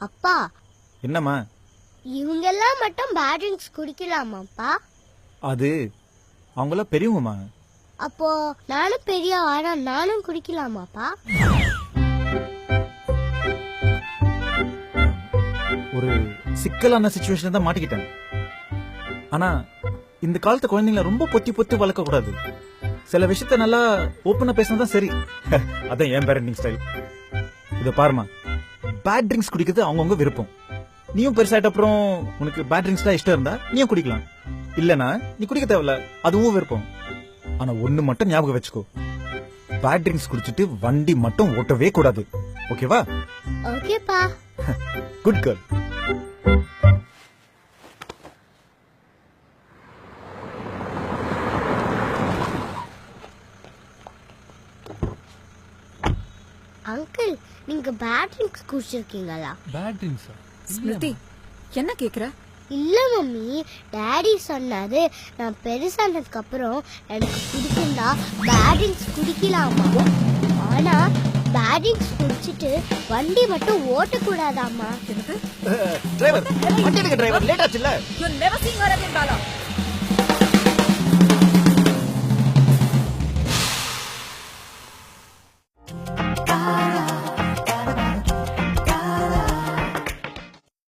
அப்பா. என்னம்மா? இவங்கெல்லாம் மட்டும் பேட் ட்ரிங்க்ஸ் குடிக்கலாமாப்பா? அது அவங்களாம் பெரியவங்கம்மா. அப்போ நானும் பெரிய ஆனா நானும் குடிக்கலாமாப்பா? ஒரு சிக்கலான சுச்சுவேஷன் தான் மாட்டிக்கிட்டேன். ஆனா இந்த காலத்து குழந்தைங்கள ரொம்ப பொத்தி பொத்தி வளர்க்க கூடாது சில விஷயத்த நல்லா ஓப்பனா பேசினா தான் சரி. அதான் என் பேரண்டிங் ஸ்டைல் இத பாருமா பேட் ட்ரிங்க்ஸ் குடிக்கிறது அவங்கவுங்க விருப்பம். நீயும் பெருசாயிட்ட அப்புறம் உனக்கு பேட் ட்ரிங்க்ஸ் தான் இஷ்டம் இருந்தா நீயும் குடிக்கலாம். இல்லனா நீ குடிக்க தேவையில்ல அதுவும் விருப்பம். ஆனா ஒண்ணு மட்டும் ஞாபகம் வச்சுக்கோ. பேட் ட்ரிங்க்ஸ் குடிச்சிட்டு வண்டி மட்டும் ஓட்டவே கூடாது. ஓகேவா ஓகேப்பா குட் கேர்ள் அங்கிள் நீங்க பேட் ட்ரிங்க்ஸ் குடிச்சிருக்கீங்களா? பேட் ட்ரிங்க்ஸா ஸ்மிருதி என்ன கேக்குற? இல்ல மம்மி. டாடி சொன்னாரு நான் பெருசானதுக்கு அப்புறம் எனக்கு பிடிச்சிருந்தா பேட் ட்ரிங்க்ஸ் குடிக்கலாமா? ஆனா பேட் ட்ரிங்க்ஸ் குடிச்சிட்டு வண்டி மட்டும் ஓட்டக்கூடாதாமா டிரைவர் வண்டி எடுக்க driver late ஆச்சுல்ல? You never seen her again Bala